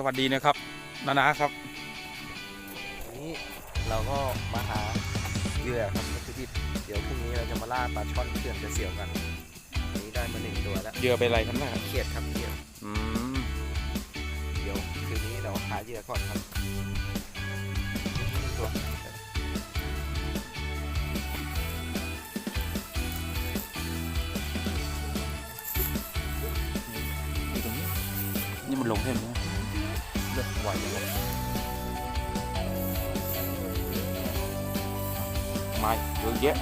สวัสดีนะครับนานาครับนี้เราก็มาหาเหยื่อครับวัตถุดิบเดี๋ยวพรุ่งนี้เราจะมาล่าปลาช่อนเขื่อนกระเสียวกันวันนี้ได้มาหนึ่งตัวแล้วเหยื่อเป็นอะไรครับแม่เครียดครับเครียดอืมเดี๋ยวคืนนี้เราหาเหยื่อก่อนครับตัวนี่ตรงนี้นี่มันลงเห็นไหม เลือดไหวยังไงไม่เยอะ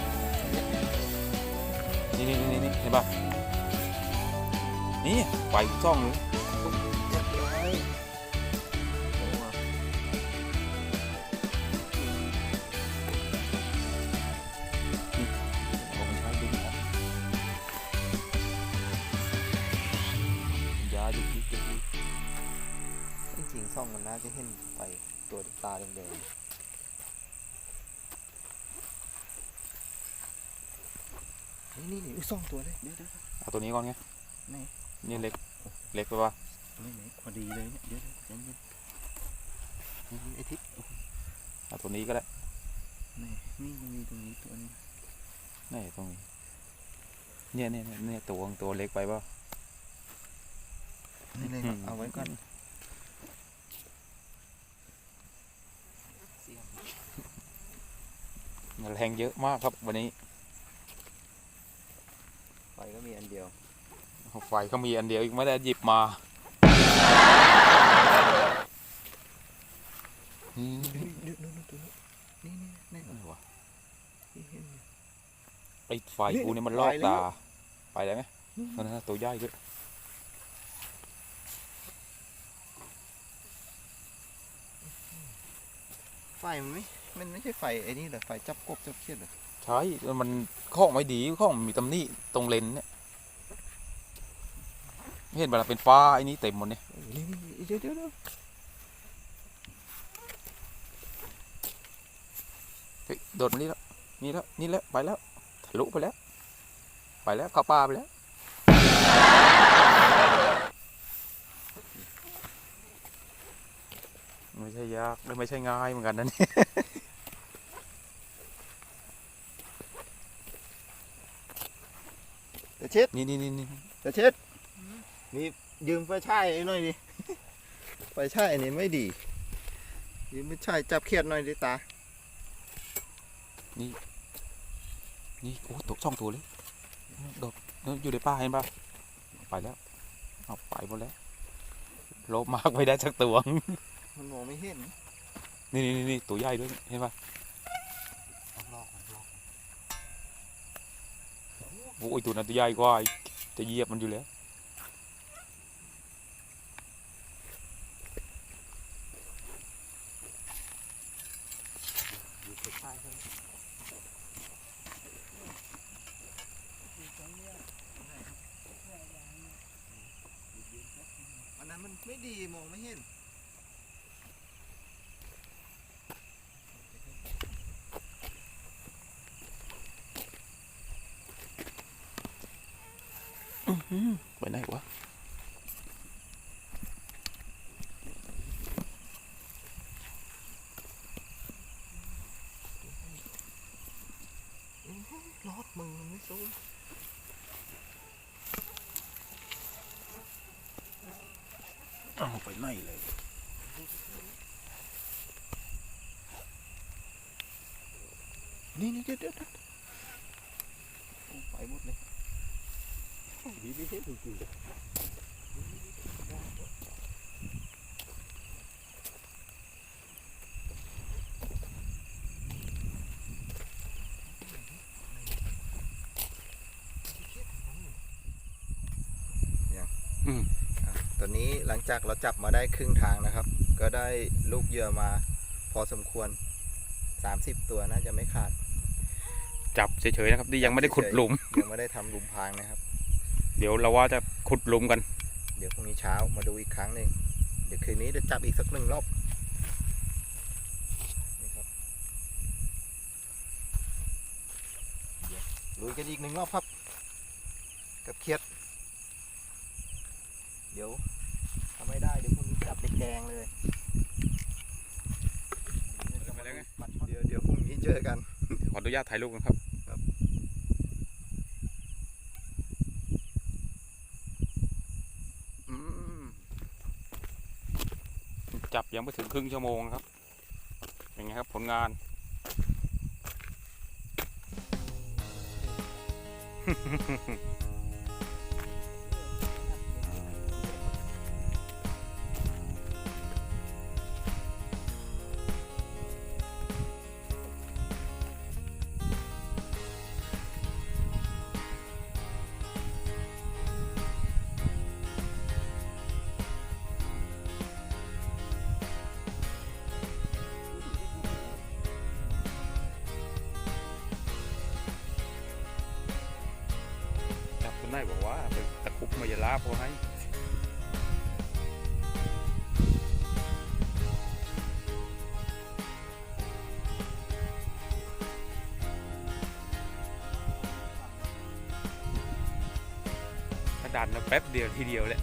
แๆซ่องมันน่าจะเห็นไปตัวตาแดงๆนี่นี่นี่อุ๊ยซ่องตัวเลยเดี๋ยวเดี๋ยวเอาตัวนี้ก่อนไงนี่นี่เล็กเล็กไปปะนี่นี่พอดีเลยเนี่ยเดี๋ยวเดี๋ยวใจเย็นนี่ไอ้ทิศเอาตัวนี้ก็ได้นี่นี่มันมีตรงนี้ตัวนึงนี่ตรงนี้เนี่ยเนี่ยเนี่ยเนี่ยตัวตัวเล็กไปปะนี่เลยครับเอาไว้ก่อนเสียง มัน แรงเยอะมากครับวันนี้ ไฟก็มีอันเดียว ไฟเขามีอันเดียวอีกไม่ได้หยิบมาอืมดูดูดูตัวนี้นี่นี่นี่อะไรวะนี่เห็นอยู่ไอ้ไฟกูเนี่ยมันลอกไปแล้วตา ไปได้ไหมนั่นนะตัวใหญ่ด้วยไฟมันไม่ มันไม่ใช่ไฟไอ้นี่เหรอไฟจับกบจับเขียดเหรอใช่มันข้องไม่ดีข้องมีตำหนิตรงเลนเนี่ยไม่เห็นเวลาเป็นฟ้าไอ้นี่เต็มหมดเนี่ยเดี๋ยวเดี๋ยวเดี๋ยวเฮ้ยโดดมานี่แล้วนี่แล้วนี่แล้วไปแล้วทะลุไปแล้ว ไปแล้วเข้าป่าไปแล้วไม่ใช่ยากไม่ใช่ง่ายเหมือนกันนะเนี่ย เดี๋ยวเช็ดนี่นี่นี่นี่เดี๋ยวเช็ดนี่ยืมไฟฉายไอ้หน่อยดิไฟฉายอันนี้ไม่ดียืมไฟฉายจับเขียดหน่อยดิตา นี่โอ้ตัวสองตัวเลยโดดเอออยู่ในป่าเห็นป่ะไปแล้วเอาไปหมดแล้วโลบมากไม่ได้สักตัวมันมองไม่เห็น นี่นี่นี่ตัวใหญ่ด้วยเห็นป่ะ โอ้ยตัวนั้นตัวใหญ่กว่าจะเหยียบมันอยู่แล้วอันอันนั้นมันไม่ดีมองไม่เห็น ไปไหนวะรอดมึงมันไม่สู้เอาไปไหนเลยนี่นี่เดี๋ยวเดี๋ยวเดี๋ยวโอ้ไปหมดเลยโอ้ ดีไม่เห็นจริงๆอืมอะตอนนี้หลังจากเราจับมาได้ครึ่งทางนะครับ ก็ได้ลูกเหยื่อมาพอสมควร 30 ตัวน่าจะไม่ขาด จับเฉยๆนะครับที่ยังไม่ได้ขุดหลุม ยังไม่ได้ทำหลุมพรางนะครับ เดี๋ยวเราว่าจะขุดหลุมกัน เดี๋ยวพรุ่งนี้เช้ามาดูอีกครั้งหนึ่งเดี๋ยวคืนนี้จะจับอีกสักหนึ่งรอบนี่ครับเดี๋ยวลุยกันอีกหนึ่งรอบครับ กับเคียด เดี๋ยวทำไม่ได้เดี๋ยวพรุ่งนี้จับเล็กแกงเลยมาแล้วไงเดี๋ยวเดี๋ยวพรุ่งนี้เจอกัน ขออนุญาตถ่ายรูปกันครับ ครับ อืม จับยังไม่ถึงครึ่งชั่วโมงครับเป็นไงครับผลงาน ได้บอกว่าไปตะคุบมายาลาพอให้กระดานนะแป๊บเดียวทีเดียวแหละ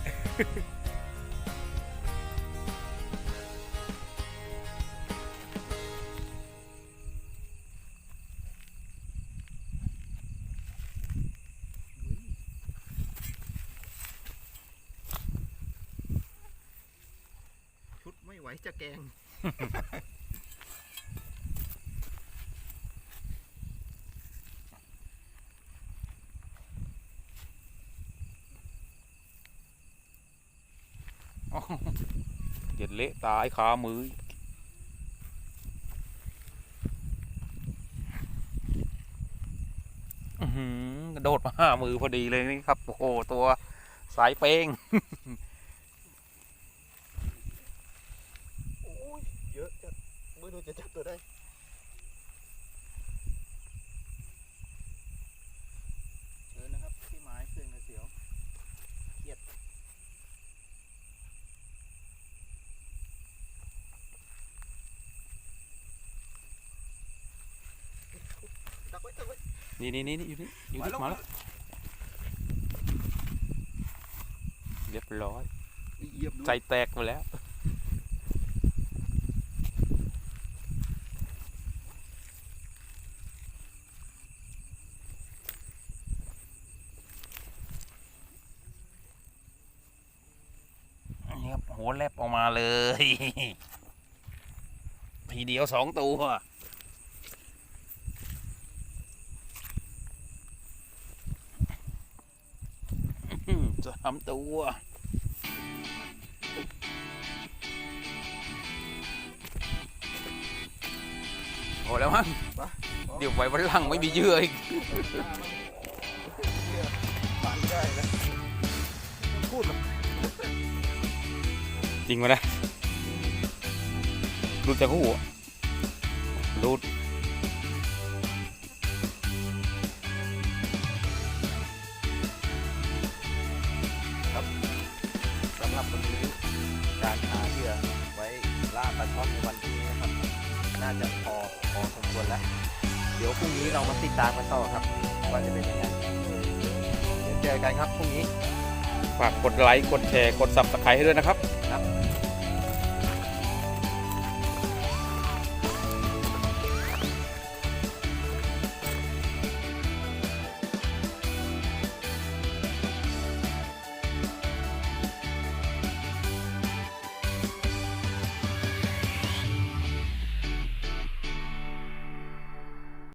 ไหวจะแกงเย็ดเละตายขามืออือหือโดดมาห้ามือพอดีเลยนี่ครับ โอ้โห ตัวสายเป้ง โอ้ยเยอะจัดไม่รู้จะจับตัวได้เชิญนะครับพี่ไม้เสื่องกระเสียวเครียดดักไว้ดักไว้ นี่นี่นี่นี่อยู่นี่อยู่มานี่แล้วมาแล้วเรียบร้อยเหยียบดูใจแตกไปแล้วนี่ครับหัวแลบออกมาเลย ทีเดียวสองตัว อื้อหือสามตัว โอ้แล้วมั้งเดี๋ยวไว้วันหลังไม่มีเหยื่ออีกปานได้นะพูดหรอจริงวะนะรูดจากหัวรูดาปลาช่อนในวันพรุ่งนี้นะครับ น่าจะพอพอสมควรแล้ว เดี๋ยวพรุ่งนี้เรามาติดตามกันต่อครับว่าจะเป็นยังไงเดี๋ยวเจอกันครับพรุ่งนี้ ฝากกดไลค์ กดแชร์ กดซับสไครต์ให้ด้วยนะครับ ครับ